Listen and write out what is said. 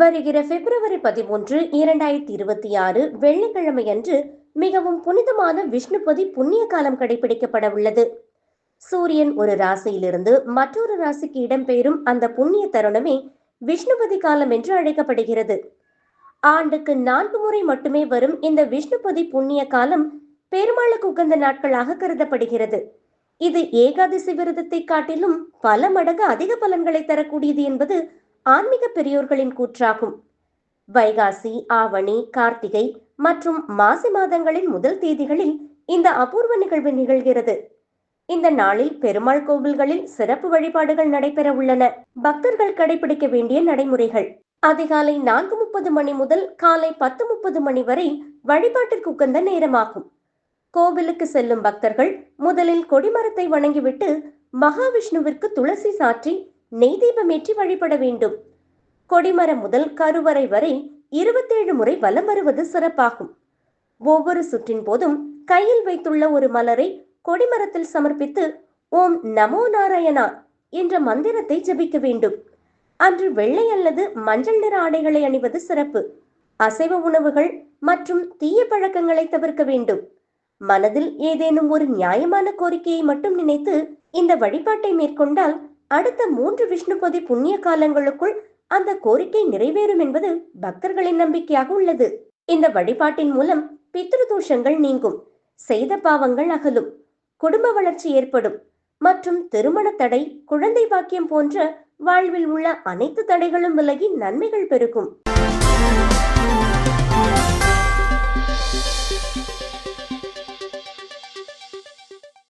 வருகிற பிப்ரவரி பதிமூன்று இரண்டாயிரத்தி இருபத்தி ஆறு வெள்ளிக்கிழமை அன்று மிகவும் புனிதமான விஷ்ணுபதி புண்ணிய காலம் கடைபிடிக்கப்பட உள்ளது. சூரியன் ஒரு ராசியிலிருந்து மற்றொரு ராசிக்கு இடம்பெயரும் அந்த புண்ணிய தருணமே விஷ்ணுபதி காலம் என்று அழைக்கப்படுகிறது. ஆண்டுக்கு நான்கு முறை மட்டுமே வரும் இந்த விஷ்ணுபதி புண்ணிய காலம் பெருமாளுக்கு உகந்த நாட்களாக கருதப்படுகிறது. இது ஏகாதசி விரதத்தை காட்டிலும் பல மடங்கு அதிக பலன்களை தரக்கூடியது என்பது ஆன்மீக பெரியோர்களின் கூற்றாகும். வைகாசி ஆவணி கார்த்திகை மற்றும் மாசி மாதங்களின் முதல் தேதிகளில் இந்த அபூர்வ நிகழ்வு நிகழ்கிறது. இந்த நாளில் பெருமாள் கோவில்களில் சிறப்பு வழிபாடுகள் நடைபெற உள்ளன. பக்தர்கள் கடைபிடிக்க வேண்டிய நடைமுறைகள். அதிகாலை நான்கு முப்பது மணி முதல் காலை பத்து முப்பது மணி வரை வழிபாட்டிற்கு உகந்த நேரமாகும். கோவிலுக்கு செல்லும் பக்தர்கள் முதலில் கொடிமரத்தை வணங்கிவிட்டு மகாவிஷ்ணுவிற்கு துளசி சாற்றி நெய் தீபமேற்றி வழிபட வேண்டும். கொடிமரம் முதல் கருவறை வரை இருபத்தேழு முறை வலம் வருவது சிறப்பாகும். ஒவ்வொரு சுற்றின் போதும் கையில் வைத்துள்ள ஒரு மலரை கொடிமரத்தில் சமர்ப்பித்து ஓம் நமோ நாராயணா என்ற மந்திரத்தை ஜபிக்க வேண்டும். அன்று வெள்ளை அல்லது மஞ்சள் நிற ஆடைகளை அணிவது சிறப்பு. அசைவ உணவுகள் மற்றும் தீய பழக்கங்களை தவிர்க்க வேண்டும். மனதில் ஏதேனும் ஒரு நியாயமான கோரிக்கையை மட்டும் நினைத்து இந்த வழிபாட்டை மேற்கொண்டால் அடுத்த மூன்று விஷ்ணுபதி புண்ணிய காலங்களுக்குள் அந்த கோரிக்கை நிறைவேறும் என்பது பக்தர்களின் நம்பிக்கையாக உள்ளது. இந்த வழிபாட்டின் மூலம் பித்ரு தோஷங்கள் நீங்கும் செய்த பாவங்கள் அகலும் குடும்ப வளர்ச்சி ஏற்படும் மற்றும் திருமண தடை குழந்தை பாக்கியம் போன்ற வாழ்வில் உள்ள அனைத்து தடைகளும் விலகி நன்மைகள் பெருகும்.